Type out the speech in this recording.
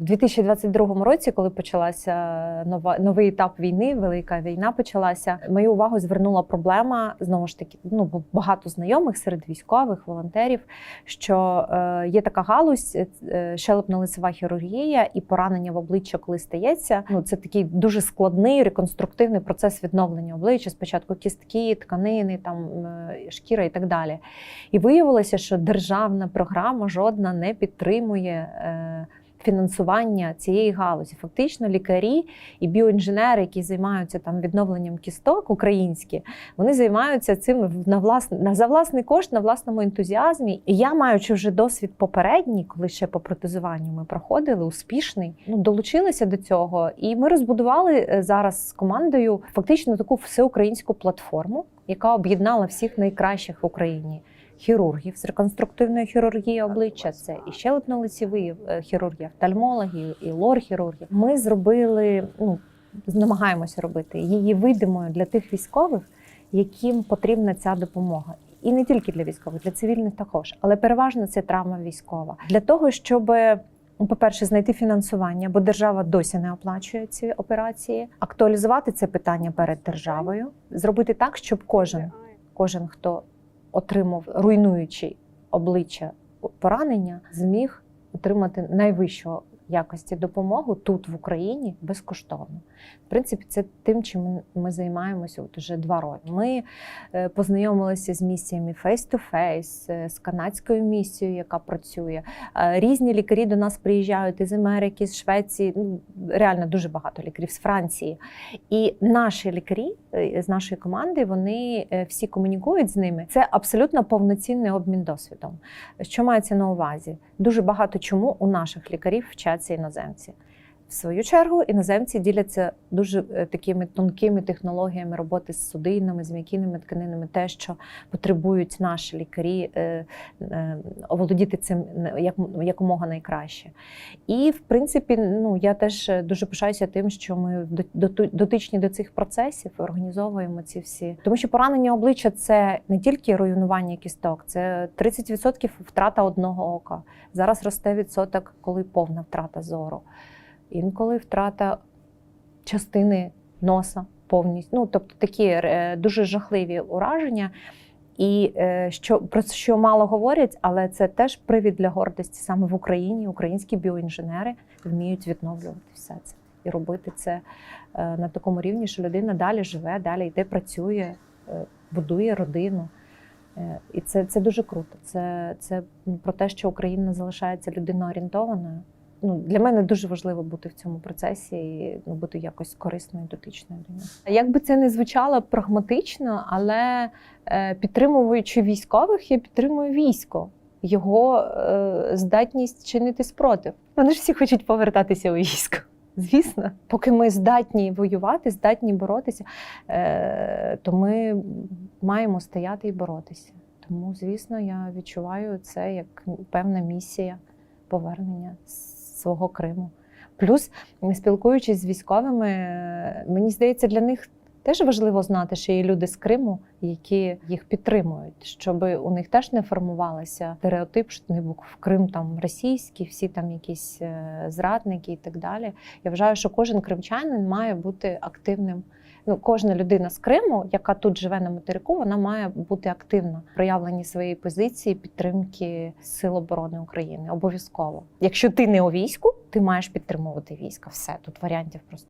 В 2022 році, коли почалася нова новий етап війни, велика війна почалася. Мою увагу звернула проблема знову ж таки. Ну багато знайомих серед військових волонтерів, що е, є така галузь, е, щелепно-лицева хірургія і поранення в обличчя, коли стається. Ну це такий дуже складний реконструктивний процес відновлення обличчя. Спочатку кістки, тканини, там е, шкіра і так далі. І виявилося, що державна програма жодна не підтримує. Е, Фінансування цієї галузі, фактично, лікарі і біоінженери, які займаються там відновленням кісток українські, вони займаються цим на власне за власний кошт, на власному ентузіазмі. І я, маючи вже досвід попередній, коли ще по протезуванню ми проходили, успішний, ну долучилися до цього, і ми розбудували е, зараз з командою фактично таку всеукраїнську платформу, яка об'єднала всіх найкращих в Україні хірургів з реконструктивної хірургії обличчя. Це і щелепно-лицеві е, хірургії, офтальмологи, і лор-хірургії. Ми зробили, ну намагаємося робити її видимою для тих військових, яким потрібна ця допомога. І не тільки для військових, для цивільних також, але переважно це травма військова. Для того, щоб, по-перше, знайти фінансування, бо держава досі не оплачує ці операції, актуалізувати це питання перед державою, зробити так, щоб кожен, кожен, хто отримав руйнуючи обличчя поранення, зміг отримати найвищого якості допомогу тут в Україні безкоштовно. В принципі, це тим, чим ми займаємося от уже два роки. Ми е, познайомилися з місіями face-to-face, е, з канадською місією, яка працює. Е, Різні лікарі до нас приїжджають із Америки, з Швеції. Ну реально дуже багато лікарів з Франції. І наші лікарі з нашої команди вони всі комунікують з ними. Це абсолютно повноцінний обмін досвідом. Що мається на увазі? Дуже багато чому у наших лікарів вчаться іноземці. В свою чергу іноземці діляться дуже е, такими тонкими технологіями роботи з судинами, з м'якінними тканинами, те, що потребують наші лікарі е, е, оволодіти цим як, якомога найкраще. І в принципі, ну я теж дуже пишаюся тим, що ми до- до- дотичні до цих процесів організовуємо ці всі. Тому що поранення обличчя це не тільки руйнування кісток, це 30% втрата одного ока. Зараз росте відсоток, коли повна втрата зору. Інколи втрата частини носа повністю. Ну, тобто такі е, дуже жахливі ураження. І е, що про що мало говорять, але це теж привід для гордості. Саме в Україні українські біоінженери вміють відновлювати все це і робити це е, на такому рівні, що людина далі живе, далі йде, працює, будує родину. І це, це дуже круто. Це, це про те, що Україна залишається людиноорієнтованою. Ну, для мене дуже важливо бути в цьому процесі і ну, бути якось корисною, дотичною до нього. Як би це не звучало прагматично, але е, підтримуючи військових, я підтримую військо, його е, здатність чинити спротив. Вони ж всі хочуть повертатися у військо. Звісно, поки ми здатні воювати, здатні боротися, е, то ми маємо стояти і боротися. Тому, звісно, я відчуваю це як певна місія повернення свого Криму. Плюс, спілкуючись з військовими, мені здається, для них теж важливо знати, що є люди з Криму, які їх підтримують, щоб у них теж не формувалося стереотип, що не був Крим там російський, всі там якісь е, зрадники і так далі. Я вважаю, що кожен кримчанин має бути активним. Ну, кожна людина з Криму, яка тут живе на материку, вона має бути активна в проявленні своєї позиції підтримки Сил оборони України. Обов'язково. Якщо ти не у війську, ти маєш підтримувати війська. Все тут варіантів просто.